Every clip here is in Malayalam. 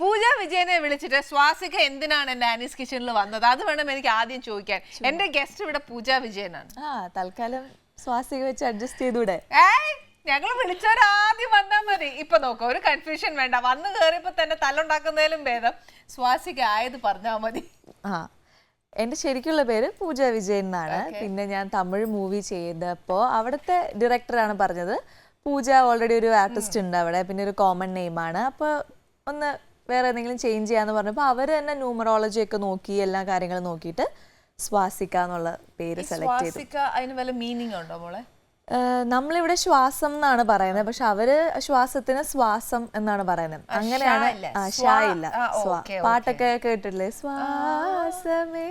പൂജ വിജയനെ വിളിച്ചിട്ട് സ്വാസിക എന്തിനാണ് എന്റെ ആനീസ് കിച്ചണിൽ വന്നത്? അത് വേണം എനിക്ക് ആദ്യം ചോദിക്കാൻ. എന്റെ ഗസ്റ്റ് ഇവിടെ പൂജ വിജയനാണ്. ആ തൽക്കാലം സ്വാസിക വെച്ച് അഡ്ജസ്റ്റ് ചെയ്തൂടെ? ഞങ്ങൾ വിളിച്ചവർ ആദ്യം വന്നാൽ മതി. ഇപ്പൊ നോക്കാം ഒരു കൺഫ്യൂഷൻ വേണ്ട. വന്ന് കയറിയപ്പോ തന്നെ തല്ലുണ്ടാക്കുന്നതിലും ഭേദം. സ്വാസിക ആയത് പറഞ്ഞാൽ മതി. ആ എന്റെ ശരിക്കുള്ള പേര് പൂജ വിജയൻ എന്നാണ്. പിന്നെ ഞാൻ തമിഴ് മൂവി ചെയ്തപ്പോൾ അവിടുത്തെ ഡയറക്ടറാണ് പറഞ്ഞത്. പൂജ ഓൾറെഡി ഒരു ആർട്ടിസ്റ്റ് ഉണ്ട് അവിടെ. പിന്നെ ഒരു കോമൺ നെയിമാണ് അപ്പോൾ ഒന്ന് വേറെ എന്തെങ്കിലും ചേഞ്ച് ചെയ്യാന്ന് പറഞ്ഞപ്പോൾ അവർ തന്നെ ന്യൂമറോളജി ഒക്കെ നോക്കി എല്ലാ കാര്യങ്ങളും നോക്കിയിട്ട് സ്വാസിക്ക എന്നുള്ള പേര് സെലക്ട് ചെയ്തു. അതിന് വല്ല മീനിങ് ഉണ്ടോ മോളെ? നമ്മളിവിടെ ശ്വാസം എന്നാണ് പറയുന്നത്. പക്ഷെ അവർ ശ്വാസത്തിന് ശ്വാസം എന്നാണ് പറയുന്നത്. അങ്ങനെയാണ് ഇല്ല. ആ, സ്വാ- ഷാ ഇല്ല. ആ, സ്വാ. ഓക്കേ, പാട്ടൊക്കെ കേട്ടിട്ടില്ലേ? ശ്വാസമേ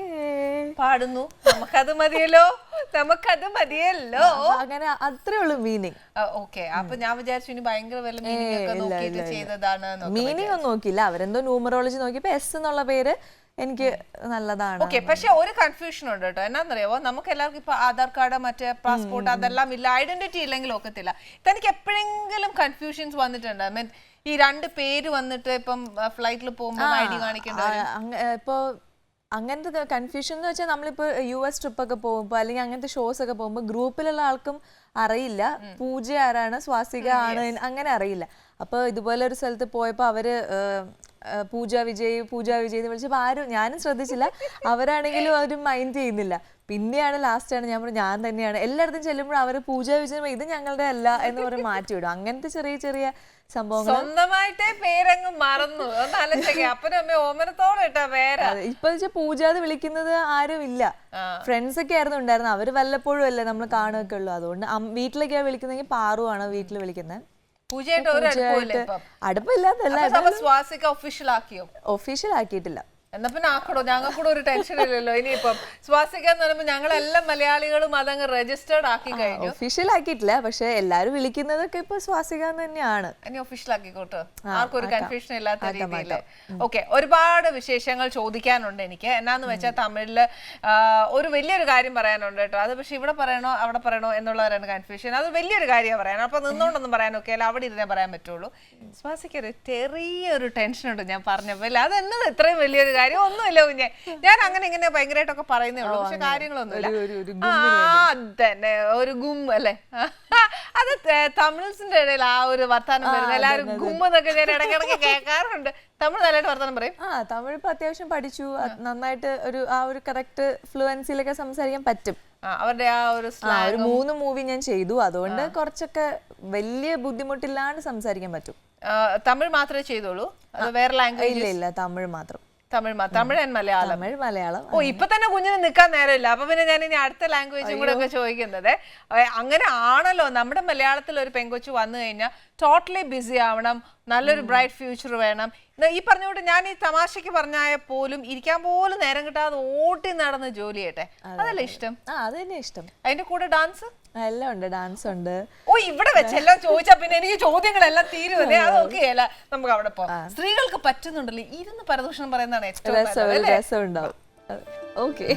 പാടുന്നു. നമുക്കത് മതിയല്ലോ. നമുക്കത് മതിയല്ലോ. അങ്ങനെ അത്രേ ഉള്ളൂ മീനിങ് ഓക്കെ അപ്പൊ ഞാൻ വിചാരിച്ചു ഇനി ഭയങ്കര വല്ല മീനിങ് ഒക്കെ നോക്കിയിട്ട് ചെയ്തതാണ്. മീനിങ് ഒന്നും നോക്കിയില്ല. അവരെന്തോ ന്യൂമറോളജി നോക്കിയപ്പോ എസ് എന്നുള്ള പേര് എനിക്ക് നല്ലതാണ്. ഓക്കെ പക്ഷെ ഒരു കൺഫ്യൂഷൻ ഉണ്ട് കേട്ടോ. എന്നാന്നറിയാവോ? നമുക്ക് എല്ലാവർക്കും ഇപ്പൊ ആധാർ കാർഡ് മറ്റേ പാസ്പോർട്ട് അതെല്ലാം ഇല്ല. ഐഡന്റിറ്റി ഇല്ലെങ്കിൽ ഒക്കത്തില്ല. തനിക്ക് എപ്പോഴെങ്കിലും കൺഫ്യൂഷൻസ് വന്നിട്ടുണ്ട്? മീൻ ഈ രണ്ട് പേര് വന്നിട്ട് ഇപ്പം ഫ്ലൈറ്റിൽ പോകുമ്പോൾ ഐ ഡി കാണിക്കേണ്ട ഇപ്പോ അങ്ങനത്തെ കൺഫ്യൂഷൻ എന്ന് വെച്ചാൽ നമ്മളിപ്പോ യു എസ് ട്രിപ്പ് ഒക്കെ പോകുമ്പോൾ അല്ലെങ്കിൽ അങ്ങനത്തെ ഷോസ് ഒക്കെ പോകുമ്പോൾ ഗ്രൂപ്പിലുള്ള ആൾക്കും അറിയില്ല. പൂജ ആരാണ് സ്വാസിക ആണ് അങ്ങനെ അറിയില്ല. അപ്പൊ ഇതുപോലെ ഒരു സ്ഥലത്ത് പോയപ്പോൾ അവർ പൂജ വിജയ് പൂജ വിജയ് എന്ന് വിളിച്ചപ്പോൾ ആരും ഞാനും ശ്രദ്ധിച്ചില്ല. അവരാണെങ്കിലും അവരും മൈൻഡ് ചെയ്യുന്നില്ല. പിന്നെയാണ് ലാസ്റ്റ് ആണ്. ഞാൻ പറഞ്ഞു ഞാൻ തന്നെയാണ്. എല്ലായിടത്തും ചെല്ലുമ്പോൾ അവർ പൂജ വിജയം ഇത് ഞങ്ങളുടെ അല്ല എന്ന് പറഞ്ഞ് മാറ്റിവിടും. അങ്ങനത്തെ ചെറിയ ചെറിയ സംഭവങ്ങൾ സ്വന്തമായിട്ടേ പേരങ്ങ് മറന്നു. ഇപ്പൊ പൂജ പൂജാത് വിളിക്കുന്നത് ആരും ഇല്ല. ഫ്രണ്ട്സ് ഒക്കെ ആയിരുന്നു ഉണ്ടായിരുന്നത്. അവർ വല്ലപ്പോഴും അല്ലേ നമ്മൾ കാണുകയൊക്കെ ഉള്ളൂ. അതുകൊണ്ട് വീട്ടിലൊക്കെയാണ് വിളിക്കുന്നതെങ്കിൽ പാറുവാണ് വീട്ടിൽ വിളിക്കുന്നത് പൂജയായിട്ട് ഒരു അടുപ്പമില്ല? ഇപ്പം അടുപ്പില്ലാത്തല്ല അപ്പൊ സ്വാസിക ഒഫീഷ്യൽ ആക്കിയോ? ഒഫീഷ്യൽ ആക്കിയിട്ടില്ല. എന്നാ പിന്നെ ആക്കണോ? ഞങ്ങൾക്ക് കൂടെ ഒരു ടെൻഷൻ ഇല്ലല്ലോ. ഇനിയിപ്പം സ്വാസിക എന്ന് പറയുമ്പോൾ ഞങ്ങളെല്ലാം മലയാളികളും അതങ്ങ് രജിസ്റ്റേർഡ് ആക്കി കഴിഞ്ഞു. ഒഫീഷ്യൽ ആക്കിയിട്ടില്ല. പക്ഷെ എല്ലാരും വിളിക്കുന്നതൊക്കെ ഇപ്പൊ സ്വാസിക എന്ന് തന്നെയാണ്. ഇനി ഒഫീഷ്യൽ ആക്കിക്കോട്ടോ. ആർക്കും ഒരു കൺഫ്യൂഷൻ ഇല്ലാത്ത രീതിയിൽ ഓക്കെ ഒരുപാട് വിശേഷങ്ങൾ ചോദിക്കാനുണ്ട് എനിക്ക്. എന്നാന്ന് വെച്ചാൽ തമിഴിൽ ഒരു വലിയൊരു കാര്യം പറയാനുണ്ട് കേട്ടോ. അത് പക്ഷെ ഇവിടെ പറയണോ അവിടെ പറയണോ എന്നുള്ളവരാണ് കൺഫ്യൂഷൻ അത് വലിയൊരു കാര്യമാണ് പറയാൻ. അപ്പൊ നിന്നോണ്ടൊന്നും പറയാനൊക്കെ അല്ല. അവിടെ ഇരുന്നേ പറയാൻ പറ്റുള്ളൂ. സ്വാസിക്ക് ഒരു ചെറിയൊരു ടെൻഷൻ ഉണ്ട് ഞാൻ പറഞ്ഞപ്പോൾ അല്ല അത് എന്നത് ഇത്രയും വലിയൊരു കാര്യം ഒന്നുമില്ല. കുഞ്ഞെ ഞാൻ അങ്ങനെ ഇങ്ങനെ ഭയങ്കരമായിട്ടൊക്കെ പറയുന്നേ ഉള്ളൂ. പക്ഷെ കാര്യങ്ങളൊന്നുമില്ല. ആ അതന്നെ. ഒരു ഗും അല്ലേ? അത് തമിഴ്സിന്റെ ഇടയിൽ ആ ഒരു വർത്താനം വരുന്നത്. എല്ലാവരും ഗും എന്നൊക്കെ ഞാൻ ഇടയ്ക്കിടയ്ക്ക് കേൾക്കാറുണ്ട്. തമിഴ് നല്ലതായിട്ട് വർത്താനം പറയും. ആ തമിഴ് ഇപ്പൊ അത്യാവശ്യം പഠിച്ചു. നന്നായിട്ട് ഒരു ആ ഒരു കറക്റ്റ് ഫ്ലുവൻസിലൊക്കെ സംസാരിക്കാൻ പറ്റും. അവരുടെ ആ ഒരു ഒരു മൂന്ന് മൂവി ഞാൻ ചെയ്തു. അതുകൊണ്ട് കുറച്ചൊക്കെ വലിയ ബുദ്ധിമുട്ടില്ലാണ്ട് സംസാരിക്കാൻ പറ്റും. തമിഴ് മാത്രമേ ചെയ്തോളൂ വേറെ ലാംഗ്വേജ് ഇല്ല ഇല്ല. തമിഴ് മാത്രം. തമിഴ് തമിഴ് ആൻഡ് മലയാളം. തമിഴ് മലയാളം ഓ ഇപ്പൊ തന്നെ കുഞ്ഞിന് നിൽക്കാൻ നേരമില്ല. അപ്പൊ പിന്നെ ഞാൻ ഇനി അടുത്ത ലാംഗ്വേജും കൂടെ ഒക്കെ ചോദിക്കുന്നത്. ഏ, അങ്ങനെ ആണല്ലോ. നമ്മുടെ മലയാളത്തിൽ ഒരു പെങ്കൊച്ചു വന്നു കഴിഞ്ഞാൽ ടോട്ടലി ബിസി ആവണം. നല്ലൊരു ബ്രൈറ്റ് ഫ്യൂച്ചർ വേണം. ഈ പറഞ്ഞുകൊണ്ട് ഞാൻ ഈ തമാശക്ക് പറഞ്ഞായ പോലും ഇരിക്കാൻ പോലും നേരം കിട്ടാതെ ഓട്ടി നടന്ന് ജോലി ചെയ്യട്ടെ. അതല്ലേ ഇഷ്ടം? ആ അത് തന്നെ ഇഷ്ടം. അതിന്റെ കൂടെ ഡാൻസ് എല്ലാം ഉണ്ട് ഡാൻസ് ഉണ്ട് ഓ ഇവിടെ വെച്ച് എല്ലാം ചോദിച്ചാ പിന്നെ എനിക്ക് ചോദ്യങ്ങളെല്ലാം തീരുമല്ലേ അത് ഓക്കെയല്ല നമുക്ക് അവിടെ പോവാം. സ്ത്രീകൾക്ക് പറ്റുന്നുണ്ടല്ലോ. ഇരുന്ന് പരദൂഷണം പറയുന്നതാണ് ഏറ്റവും? രസം ഉണ്ടാവും ഓക്കെ.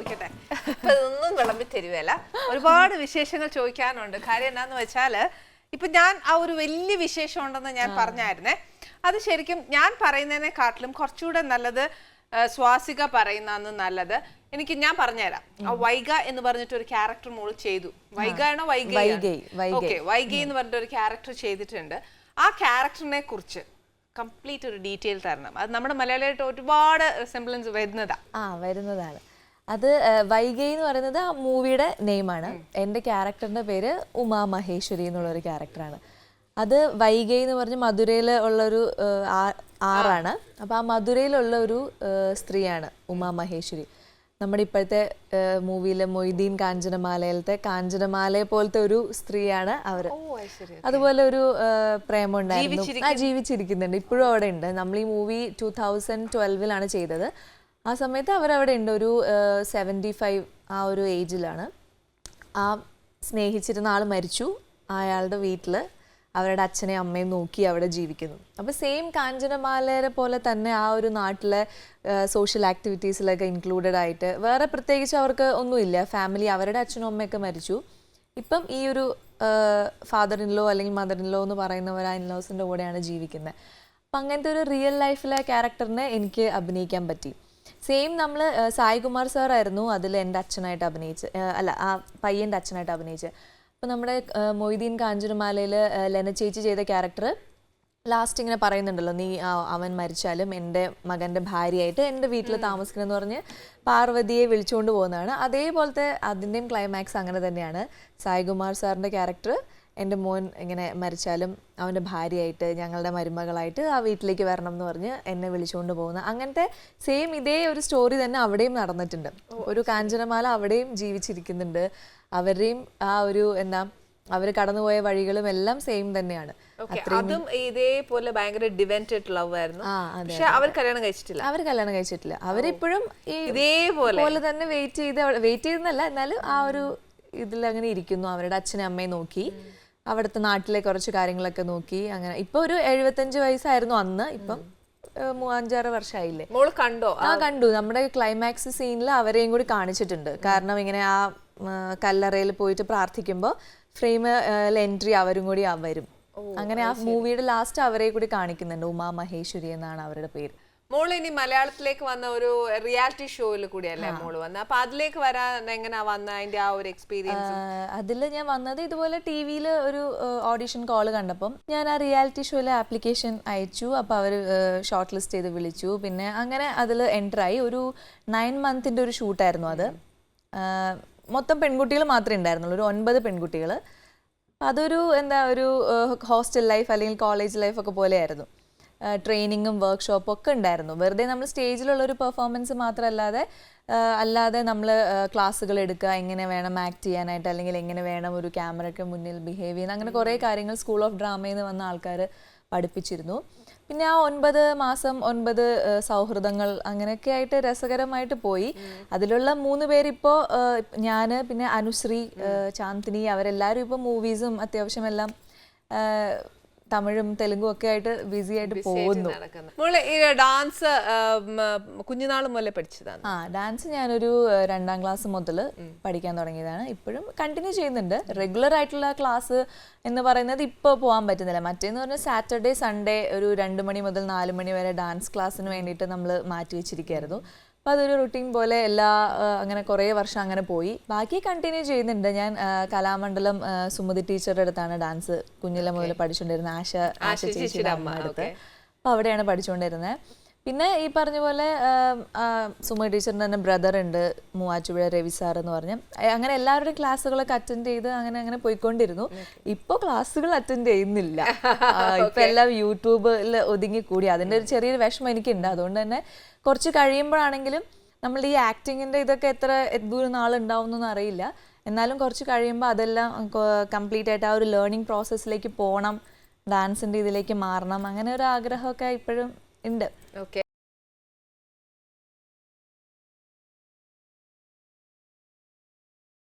ചോദിക്കട്ടെ? ഇപ്പൊ ഇതൊന്നും വിളമ്പി തരുവല്ല ഒരുപാട് വിശേഷങ്ങൾ ചോദിക്കാനുണ്ട്. കാര്യം എന്നാന്ന് വെച്ചാൽ ഇപ്പൊ ഞാൻ ആ ഒരു വലിയ വിശേഷം ഉണ്ടെന്ന് ഞാൻ പറഞ്ഞായിരുന്നേ. അത് ശരിക്കും ഞാൻ പറയുന്നതിനെക്കാട്ടിലും കുറച്ചുകൂടെ നല്ലത് സ്വാസിക പറയുന്നതാണ് നല്ലത്. എനിക്ക് ഞാൻ പറഞ്ഞുതരാം. ആ വൈഗ എന്ന് പറഞ്ഞിട്ട് ഒരു ക്യാരക്ടർ മോൾ ചെയ്തു. വൈഗ ആണോ വൈഗ. ഓക്കെ വൈഗ എന്ന് പറഞ്ഞിട്ട് ഒരു ക്യാരക്ടർ ചെയ്തിട്ടുണ്ട്. ആ ക്യാരക്ടറിനെ കുറിച്ച് കംപ്ലീറ്റ് ഒരു ഡീറ്റെയിൽ തരണം. അത് നമ്മുടെ മലയാളിയായിട്ട് ഒരുപാട് റിസംബ്ലൻസ് വരുന്നതാ. ആ വരുന്നതാണ്. അത് വൈഗൈ എന്ന് പറയുന്നത് ആ മൂവിയുടെ നെയിമാണ്. എന്റെ ക്യാരക്ടറിന്റെ പേര് ഉമാ മഹേശ്വരി എന്നുള്ള ഒരു ക്യാരക്ടറാണ്. അത് വൈഗൈ എന്ന് പറഞ്ഞ് മധുരയിൽ ഉള്ളൊരു ആറാണ്. അപ്പോൾ ആ മധുരയിലുള്ള ഒരു സ്ത്രീയാണ് ഉമാ മഹേശ്വരി. നമ്മുടെ ഇപ്പോഴത്തെ മൂവിയിലെ മൊയ്തീൻ കാഞ്ചനമാലയിലത്തെ കാഞ്ചനമാലയെ പോലത്തെ ഒരു സ്ത്രീയാണ് അവർ അതുപോലെ ഒരു പ്രേമം ഉണ്ടായിരുന്നു ആ ജീവിച്ചിരിക്കുന്നുണ്ട്. ഇപ്പോഴും അവിടെ ഉണ്ട്. നമ്മൾ ഈ മൂവി ടൂ തൗസൻഡ് ട്വൽവിലാണ് ചെയ്തത്. ആ സമയത്ത് അവരവിടെ ഉണ്ട്. ഒരു സെവന്റി ഫൈവ് ആ ഒരു ഏജിലാണ് ആ സ്നേഹിച്ചിരുന്ന ആൾ മരിച്ചു. അയാളുടെ വീട്ടിൽ അവരുടെ അച്ഛനെയും അമ്മയും നോക്കി അവിടെ ജീവിക്കുന്നു. അപ്പോൾ സെയിം കാഞ്ചനമാലയെ പോലെ തന്നെ ആ ഒരു നാട്ടിലെ സോഷ്യൽ ആക്ടിവിറ്റീസിലൊക്കെ ഇൻക്ലൂഡഡ് ആയിട്ട് വേറെ പ്രത്യേകിച്ച് അവർക്ക് ഒന്നുമില്ല. ഫാമിലി അവരുടെ അച്ഛനും അമ്മയൊക്കെ മരിച്ചു. ഇപ്പം ഈ ഒരു ഫാദർ ഇൻലോ അല്ലെങ്കിൽ മദർ ഇൻലോ എന്ന് പറയുന്നവർ ആ ഇൻലോസിന്റെ കൂടെയാണ് ജീവിക്കുന്നത് അപ്പം അങ്ങനത്തെ ഒരു റിയൽ ലൈഫിലെ ക്യാരക്ടറിനെ എനിക്ക് അഭിനയിക്കാൻ പറ്റി. സെയിം നമ്മൾ സായികുമാർ സാർ ആയിരുന്നു അതിൽ എന്റെ അച്ഛനായിട്ട് അഭിനയിച്ച് അല്ല ആ പയ്യന്റെ അച്ഛനായിട്ട് അഭിനയിച്ച്. അപ്പോൾ നമ്മുടെ മൊയ്തീൻ കാഞ്ചനമാലയിൽ ലെന ചേച്ചി ചെയ്ത ക്യാരക്ടർ ലാസ്റ്റ് ഇങ്ങനെ പറയുന്നുണ്ടല്ലോ നീ അവൻ മരിച്ചാലും എന്റെ മകന്റെ ഭാര്യയായിട്ട് എന്റെ വീട്ടിൽ താമസിക്കണമെന്ന് പറഞ്ഞ് പാർവതിയെ വിളിച്ചുകൊണ്ട് പോകുന്നതാണ്. അതേപോലത്തെ അതിന്റെയും ക്ലൈമാക്സ് അങ്ങനെ തന്നെയാണ് സായികുമാർ സാറിന്റെ ക്യാരക്ടർ എന്റെ മോൻ ഇങ്ങനെ മരിച്ചാലും അവന്റെ ഭാര്യയായിട്ട് ഞങ്ങളുടെ മരുമകളായിട്ട് ആ വീട്ടിലേക്ക് വരണം എന്ന് പറഞ്ഞ് എന്നെ വിളിച്ചുകൊണ്ട് പോകുന്ന അങ്ങനത്തെ സെയിം ഇതേ ഒരു സ്റ്റോറി തന്നെ അവിടെയും നടന്നിട്ടുണ്ട്. ഒരു കാഞ്ചനമാല അവിടെയും ജീവിച്ചിരിക്കുന്നുണ്ട്. അവരുടെയും ആ ഒരു എന്താ അവർ കടന്നുപോയ വഴികളും എല്ലാം സെയിം തന്നെയാണ്. അതും ഇതേപോലെ ഭയങ്കര ഡിവെന്റഡ് ലവ് ആയിരുന്നു. പക്ഷെ അവർ കല്യാണം കഴിച്ചിട്ടില്ല. അവർ കല്യാണം കഴിച്ചിട്ടില്ല. അവരിപ്പോഴും ഇതേപോലെ. തന്നെ വെയിറ്റ് ചെയ്ത് വെയിറ്റ് ചെയ്തെന്നല്ല എന്നാലും ആ ഒരു ഇതിൽ അങ്ങനെ ഇരിക്കുന്നു. അവരുടെ അച്ഛനും അമ്മയെ നോക്കി. അവിടുത്തെ നാട്ടിലെ കുറച്ച് കാര്യങ്ങളൊക്കെ നോക്കി. അങ്ങനെ ഇപ്പൊ ഒരു എഴുപത്തഞ്ച് വയസ്സായിരുന്നു അന്ന്. ഇപ്പം അഞ്ചാറ് വർഷമായില്ലേ മോൾ കണ്ടോ? ആ. കണ്ടു. നമ്മുടെ ക്ലൈമാക്സ് സീനിൽ അവരെയും കൂടി കാണിച്ചിട്ടുണ്ട്. കാരണം ഇങ്ങനെ ആ കല്ലറയിൽ പോയിട്ട് പ്രാർത്ഥിക്കുമ്പോൾ ഫ്രെയിമിൽ എൻട്രി അവരും കൂടി വരും. അങ്ങനെ ആ മൂവിയുടെ ലാസ്റ്റ് അവരെ കൂടി കാണിക്കുന്നുണ്ട്. ഉമാ മഹേശ്വരി എന്നാണ് അവരുടെ പേര്. മോൾ ഇനി മലയാളത്തിലേക്ക് വന്ന ഒരു റിയാലിറ്റി ഷോയിൽ കൂടിയല്ലേ മോൾ വന്ന? അപ്പൊ അതിലേക്ക് വരാൻ എങ്ങനെയാ വന്ന അതിന്റെ ആ ഒരു എക്സ്പീരിയൻസ് അതിൽ ഞാൻ വന്നത് ഇതുപോലെ ടി വിയിൽ ഒരു ഓഡിഷൻ കോൾ കണ്ടപ്പം ഞാൻ ആ റിയാലിറ്റി ഷോയിലെ ആപ്ലിക്കേഷൻ അയച്ചു. അപ്പോൾ അവർ ഷോർട്ട് ലിസ്റ്റ് ചെയ്ത് വിളിച്ചു. പിന്നെ അങ്ങനെ അതിൽ എന്റർ ആയി. ഒരു നയൻ മന്തിന്റെ ഒരു ഷൂട്ടായിരുന്നു അത്. മൊത്തം പെൺകുട്ടികൾ മാത്രമേ ഉണ്ടായിരുന്നുള്ളൂ. ഒരു ഒൻപത് പെൺകുട്ടികൾ അതൊരു എന്താ ഒരു ഹോസ്റ്റൽ ലൈഫ് അല്ലെങ്കിൽ കോളേജ് ലൈഫ് ഒക്കെ പോലെയായിരുന്നു. ട്രെയിനിങ്ങും വർക്ക്ഷോപ്പും ഒക്കെ ഉണ്ടായിരുന്നു. വെറുതെ നമ്മൾ സ്റ്റേജിലുള്ള ഒരു പെർഫോമൻസ് മാത്രമല്ലാതെ അല്ലാതെ നമ്മൾ ക്ലാസ്സുകൾ എടുക്കുക എങ്ങനെ വേണം ആക്ട് ചെയ്യാനായിട്ട് അല്ലെങ്കിൽ എങ്ങനെ വേണം ഒരു ക്യാമറയ്ക്ക് മുന്നിൽ ബിഹേവ് ചെയ്യുന്ന അങ്ങനെ കുറേ കാര്യങ്ങൾ സ്കൂൾ ഓഫ് ഡ്രാമയിൽ നിന്ന് വന്ന ആൾക്കാർ പഠിപ്പിച്ചിരുന്നു. പിന്നെ ആ ഒൻപത് മാസം ഒൻപത് സൗഹൃദങ്ങൾ അങ്ങനെയൊക്കെ ആയിട്ട് രസകരമായിട്ട് പോയി. അതിലുള്ള മൂന്ന് പേരിപ്പോൾ ഞാൻ പിന്നെ അനുശ്രീ ചാന്ദിനി അവരെല്ലാവരും ഇപ്പോൾ മൂവീസും അത്യാവശ്യം എല്ലാം തമിഴും തെലുങ്കും ഒക്കെ ആയിട്ട് ബിസി ആയിട്ട് പോകുന്നു. നടക്കുന്നത് മോൾ ഈ ഡാൻസ് കുഞ്ഞുനാൾ മുതലേ പഠിച്ചതാണ്? ആ ഡാൻസ് ഞാനൊരു രണ്ടാം ക്ലാസ് മുതൽ പഠിക്കാൻ തുടങ്ങിയതാണ്. ഇപ്പോഴും കണ്ടിന്യൂ ചെയ്യുന്നുണ്ട്. റെഗുലർ ആയിട്ടുള്ള ക്ലാസ് എന്ന് പറയുന്നത് ഇപ്പോൾ പോകാൻ പറ്റുന്നില്ല. മറ്റേന്ന് പറഞ്ഞാൽ സാറ്റർഡേ സൺഡേ ഒരു രണ്ട് മണി മുതൽ നാല് മണി വരെ ഡാൻസ് ക്ലാസ്സിന് വേണ്ടിയിട്ട് നമ്മൾ മാറ്റി വെച്ചിരിക്കുകയായിരുന്നു അപ്പോൾ അതൊരു റുട്ടീൻ പോലെ എല്ലാ അങ്ങനെ കുറേ വർഷം അങ്ങനെ പോയി. ബാക്കി കണ്ടിന്യൂ ചെയ്യുന്നുണ്ട്. ഞാൻ കലാമണ്ഡലം സുമതി ടീച്ചറുടെ അടുത്താണ് ഡാൻസ് കുഞ്ഞിലെ മുതൽ പഠിച്ചുകൊണ്ടിരുന്നത് ആശ ആശ ചേച്ചിയുടെ അമ്മ. അടുത്ത്. അപ്പോൾ അവിടെയാണ് പഠിച്ചുകൊണ്ടിരുന്നത് പിന്നെ ഈ പറഞ്ഞ പോലെ സുമ ടീച്ചറിന്റെ തന്നെ ബ്രദർ ഉണ്ട് മൂവാറ്റുപുഴ രവി സാർ എന്ന് പറഞ്ഞ്. അങ്ങനെ എല്ലാവരുടെയും ക്ലാസ്സുകളൊക്കെ അറ്റൻഡ് ചെയ്ത് അങ്ങനെ അങ്ങനെ പോയിക്കൊണ്ടിരുന്നു. ഇപ്പോൾ ക്ലാസ്സുകൾ അറ്റൻഡ് ചെയ്യുന്നില്ല. ഇപ്പം എല്ലാം യൂട്യൂബിൽ ഒതുങ്ങി കൂടി അതിന്റെ ഒരു ചെറിയൊരു വിഷമം എനിക്കുണ്ട്. അതുകൊണ്ട് തന്നെ കുറച്ച് കഴിയുമ്പോഴാണെങ്കിലും നമ്മൾ ഈ ആക്ടിങ്ങിന്റെ ഇതൊക്കെ എത്ര ദൂരം നാളുണ്ടാവും എന്നൊന്നും അറിയില്ല എന്നാലും കുറച്ച് കഴിയുമ്പോൾ അതെല്ലാം കംപ്ലീറ്റ് ആയിട്ട് ആ ഒരു ലേണിംഗ് പ്രോസസ്സിലേക്ക് പോകണം ഡാൻസിന്റെ ഇതിലേക്ക് മാറണം. അങ്ങനെ ഒരു ആഗ്രഹമൊക്കെ ഇപ്പോഴും ഉണ്ട്. ഓക്കെ